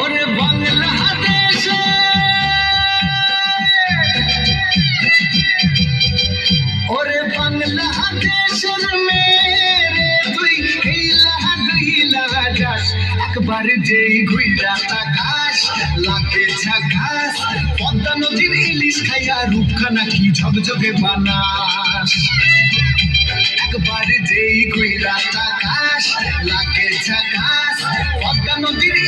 ওরে বাংলাদেশে। ওরে বাংলাদেশের তুই হিলা একবার যেই ঘুইরা তাকাস লাগে ঝাকাস, পদ্মা নদীর ইলিশ খাইয়া রূপখানা কি ঝকঝকে বানাস। একবার যেই ঘুইরা তাকাস লাগে ঝাকাস, পদ্মা নদীর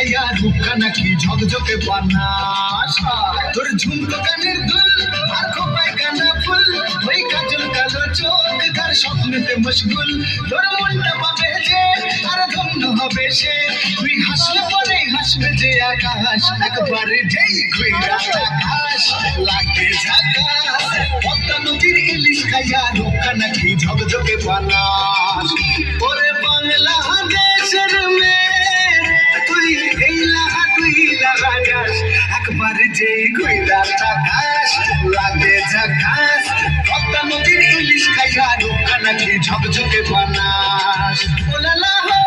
ইলিশ খাইয়া রূপকা নাকি ঝকঝকে বানাস তোর ঝুমকো কানের দুল আর খোপায় কানা ফুল, ওই কাজল কালো চোখ, তার স্বপ্নেতে মশগুল। তোর মনটা পাবে যে আর ধন্য হবে সে। তুই হাসলে পরে হাসবে যে আকাশ, একবারে যেই ঘুইরা আকাশ লাগে ঝাকাস। পদ্মা নদীর ইলিশ খাইয়া রোকা নাকি ঝকঝকে বানাস ওরে বাংলা আমার যেই কইরা চাকাশ লাগে ঝাকাশ পদ্মা নদীর ইলিশ খাইয়া রক্ষা নাকি ঝকঝকে বানাস। ও লালা হো